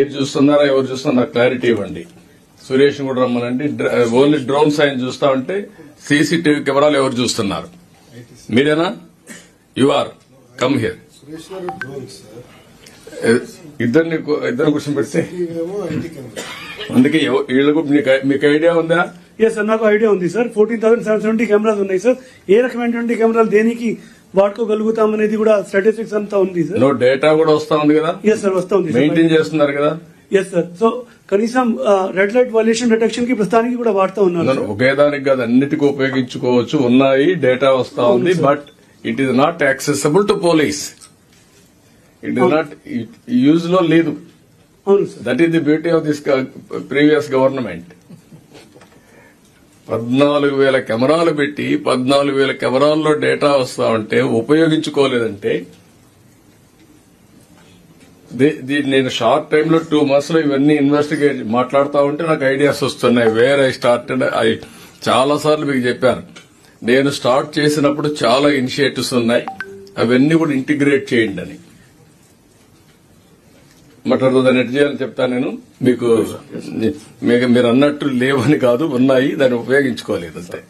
మీరు చూస్తున్నారా ఎవరు చూస్తున్నారా క్లారిటీ ఇవ్వండి. సురేష్ కూడా రమ్మనండి. ఓన్లీ డ్రోన్ సైన్ చూస్తా ఉంటే సీసీటీవీ కెమెరాలు ఎవరు చూస్తున్నారు? మీరేనా? యు ఆర్ కమ్ హియర్ ఇద్దరిని ఇద్దరు ఐటీ కెమెరా. అందుకే వీళ్ళకు మీకు- మీకు ఐడియా ఉందా? ఎస్ సార్ నాకు ఐడియా ఉంది sir. Fourteen thousand seven seventy cameras ఉన్నాయి సార్. ఏ రకమైనటువంటి కెమెరాలు దేనికి వాడుకోగలుగుతాం అనేది కూడా స్టాటిస్టిక్స్ అంతా ఉంది సార్ నో డేటా కూడా వస్తా ఉంది కదా? ఎస్ సార్ వస్తా ఉంది మెయింటైన్ చేస్తున్నారు కదా? ఎస్ సార్ సో కనీసం రెడ్ లైట్ వాల్యుయేషన్ డిటెక్షన్కి ప్రస్తుతానికి కూడా వాడుతూ ఉన్నారు ఒకే దానికి కాదు అన్నిటికీ ఉపయోగించుకోవచ్చు. ఉన్నాయి డేటా వస్తా ఉంది but it is not accessible to police it is not యూజ్లో లేదు. That is the beauty of this previous government పద్నాలుగు వేల కెమెరాలు పెట్టి పద్నాలుగు వేల కెమెరాల్లో డేటా వస్తా ఉంటే ఉపయోగించుకోలేదంటే ది- నేను షార్ట్ టైంలో టూ మంత్స్లో ఇవన్నీ ఇన్వెస్టిగేట్ మాట్లాడుతూ ఉంటే నాకు ఐడియాస్ వస్తున్నాయి. వేర్ ఐ స్టార్టెడ్ ఐ చాలా సార్లు మీకు చెప్పాను. నేను స్టార్ట్ చేసినప్పుడు చాలా ఇనిషియేటివ్స్ ఉన్నాయి. అవన్నీ కూడా ఇంటిగ్రేట్ చేయండి అని. మటర్ దాన్ని ఎట్ చేయాలని చెప్తాను నేను. మీకు మీకు మీరు అన్నట్టు లేవని కాదు ఉన్నాయి దాన్ని ఉపయోగించుకోలేదు అంతే.